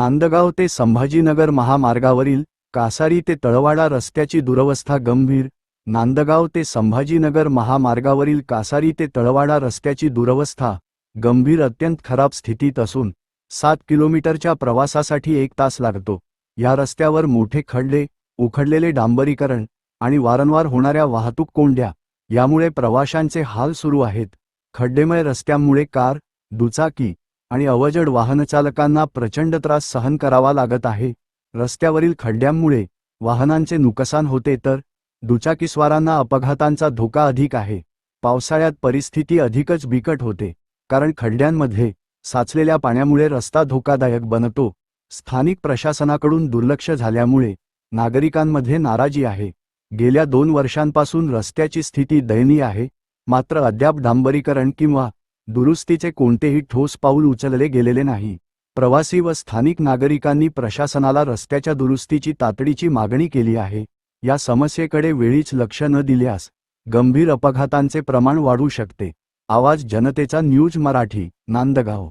नांदगाव ते संभाजीनगर महामार्गावरील कासारी ते तळवाडा रस्त्याची दुरवस्था गंभीर. नांदगाव ते संभाजीनगर महामार्गावरील कासारी ते तळवाडा रस्त्याची दुरवस्था गंभीर अत्यंत खराब स्थितीत असून सात किलोमीटरच्या प्रवासासाठी एक तास लागतो. या रस्त्यावर मोठे खड्डे उखडलेले डांबरीकरण आणि वारंवार होणाऱ्या वाहतूक कोंड्या यामुळे प्रवाशांचे हाल सुरू आहेत. खड्डेमय रस्त्यांमुळे कार दुचाकी आणि अवजड वाहनचालकांना प्रचंड त्रास सहन करावा लागत आहे. रस्त्यावरील खड्ड्यांमुळे वाहनांचे नुकसान होते तर दुचाकीस्वारांना अपघातांचा धोका अधिक आहे. पावसाळ्यात परिस्थिती अधिकच बिकट होते कारण खड्ड्यांमध्ये साचलेल्या पाण्यामुळे रस्ता धोकादायक बनतो. स्थानिक प्रशासनाकडून दुर्लक्ष झाल्यामुळे नागरिकांमध्ये नाराजी आहे. गेल्या दोन वर्षांपासून रस्त्याची स्थिती दयनीय आहे मात्र अद्याप डांबरीकरण किंवा दुरुस्तीचे कोणतेही ठोस पाऊल उचलले गेलेले नाही. प्रवासी व स्थानिक नागरिकांनी प्रशासनाला रस्त्याच्या दुरुस्तीची तातडीची मागणी केली आहे. या समस्येकडे वेळीच लक्ष न दिल्यास गंभीर अपघातांचे प्रमाण वाढू शकते. आवाज जनतेचा न्यूज मराठी नांदगाव.